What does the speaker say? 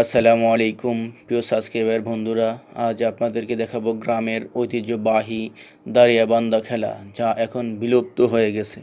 আসসালামু আলাইকুম, প্রিয় সাবস্ক্রাইবার বন্ধুরা। আজ আপনাদেরকে দেখাবো গ্রামের ঐতিহ্যবাহী দাঁড়িয়াবান্ধা খেলা, যা এখন বিলুপ্ত হয়ে গেছে।